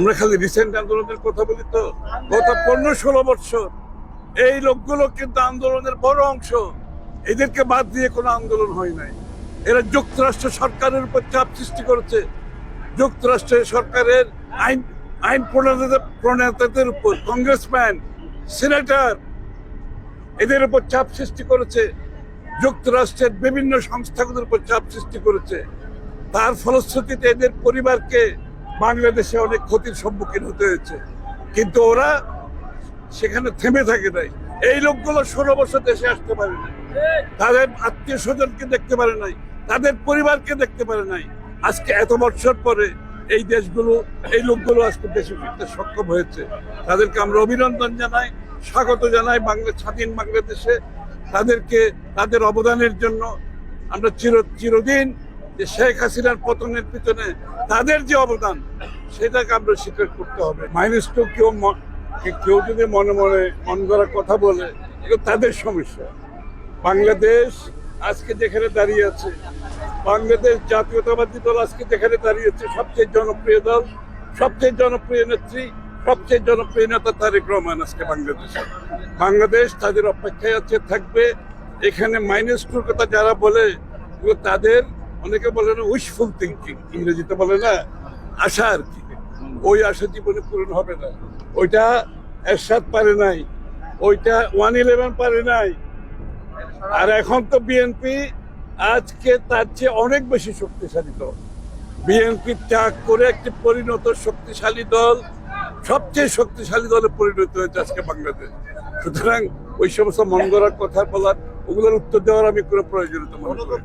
আমরা খালি রিসেন্ট আন্দোলনের কথা বলি তো। গত পনেরো ষোলো বছর এই লোকগুলো কিন্তু আন্দোলনের বড় অংশ। এদেরকে বাদ দিয়ে কোনো আন্দোলন হয় নাই। এরা যুক্তরাষ্ট্র সরকারের উপর চাপ সৃষ্টি করেছে। যুক্তরাষ্ট্রের সরকারের আইন আইন প্রণেতা প্রণেতাদের উপর কংগ্রেসম্যান সিনেটর এদের উপর চাপ সৃষ্টি করেছে। যুক্তরাষ্ট্রের বিভিন্ন সংস্থাগুলোর উপর চাপ সৃষ্টি করেছে। তার ফলশ্রুতিতে এদের পরিবারকে বাংলাদেশে অনেক ক্ষতির সম্মুখীন হতে হয়েছে। কিন্তু ওরা সেখানে থেমে থাকে নাই। এই লোকগুলো ষোলো বছর দেশে আসতে পারে না তাদের আত্মীয় স্বজনকে দেখতে পারে নাই। তাদের পরিবারকে দেখতে পারে নাই। আজকে এত বছর পরে এই দেশগুলো, এই লোকগুলো আজকে দেশে ফিরতে সক্ষম হয়েছে। তাদেরকে আমরা অভিনন্দন জানাই, স্বাগত জানাই বাংলা স্বাধীন বাংলাদেশে। তাদেরকে, তাদের অবদানের জন্য আমরা চির চিরদিন যে শেখ হাসিনার পতনের পিছনে তাদের যে অবদান, সেটাকে আমরা স্বীকার করতে হবে। মাইনাস টু কেউ কেউ যদি মনে মনে মন করা কথা বলে তাদের সমস্যা। বাংলাদেশ আজকে যেখানে দাঁড়িয়ে আছে, বাংলাদেশ জাতীয়তাবাদী দল আজকে যেখানে দাঁড়িয়েছে সবচেয়ে জনপ্রিয় দল, সবচেয়ে জনপ্রিয় নেত্রী, সবচেয়ে জনপ্রিয় নেতা তারেক রহমান আজকে বাংলাদেশে। বাংলাদেশ তাদের অপেক্ষায় আছে, থাকবে। এখানে মাইনাস টুর কথা যারা বলে তাদের অনেকে বলে না উইশফুল থিঙ্কিং ইংরেজিতে বলে না, আশা আর কি। ওই আশা জীবনে পূরণ হবে না। ওইটা এরশাদ পারে নাই, ওইটা ওয়ান ইলেভেন পারে নাই। আর এখন তো বিএনপি আজকে তার চেয়ে অনেক বেশি শক্তিশালী দল। বিএনপি ত্যাগ করে একটি পরিণত শক্তিশালী দল, সবচেয়ে শক্তিশালী দলে পরিণত হয়েছে আজকে বাংলাদেশ। সুতরাং ওই সমস্ত মন কথা বলার, ওগুলোর উত্তর দেওয়ার আমি কোনো প্রয়োজনীয়তা মনে করি।